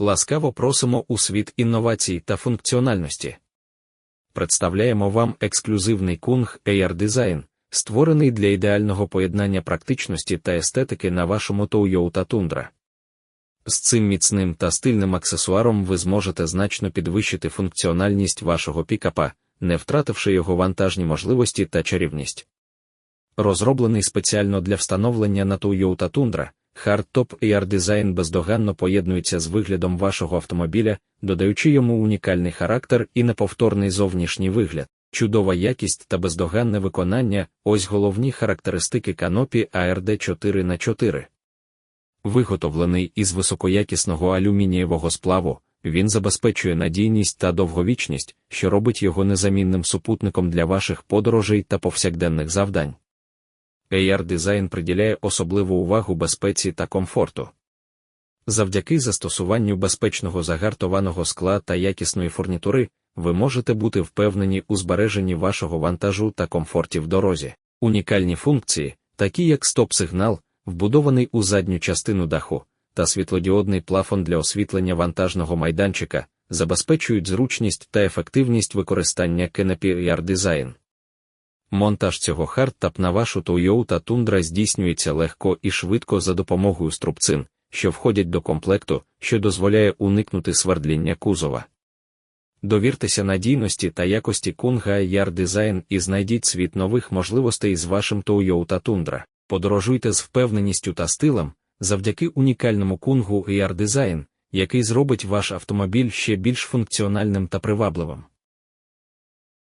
Ласкаво просимо у світ інновацій та функціональності. Представляємо вам ексклюзивний кунг AR Design, створений для ідеального поєднання практичності та естетики на вашому Toyota Tundra. З цим міцним та стильним аксесуаром ви зможете значно підвищити функціональність вашого пікапа, не втративши його вантажні можливості та чарівність. Розроблений спеціально для встановлення на Toyota Tundra, Hardtop AR Design бездоганно поєднується з виглядом вашого автомобіля, додаючи йому унікальний характер і неповторний зовнішній вигляд, чудова якість та бездоганне виконання ось головні характеристики канопі ARD 4 х 4 Виготовлений із високоякісного алюмінієвого сплаву, він забезпечує надійність та довговічність, що робить його незамінним супутником для ваших подорожей та повсякденних завдань. AR Design приділяє особливу увагу безпеці та комфорту. Завдяки застосуванню безпечного загартованого скла та якісної фурнітури, ви можете бути впевнені у збереженні вашого вантажу та комфорті в дорозі. Унікальні функції, такі як стоп-сигнал, вбудований у задню частину даху, та світлодіодний плафон для освітлення вантажного майданчика, забезпечують зручність та ефективність використання Canopy AR Design. Монтаж цього хардтап на вашу Toyota Tundra здійснюється легко і швидко за допомогою струбцин, що входять до комплекту, що дозволяє уникнути свердління кузова. Довіртеся надійності та якості Kunga AR Design і знайдіть світ нових можливостей з вашим Toyota Tundra. Подорожуйте з впевненістю та стилем, завдяки унікальному кунгу AR Design, який зробить ваш автомобіль ще більш функціональним та привабливим.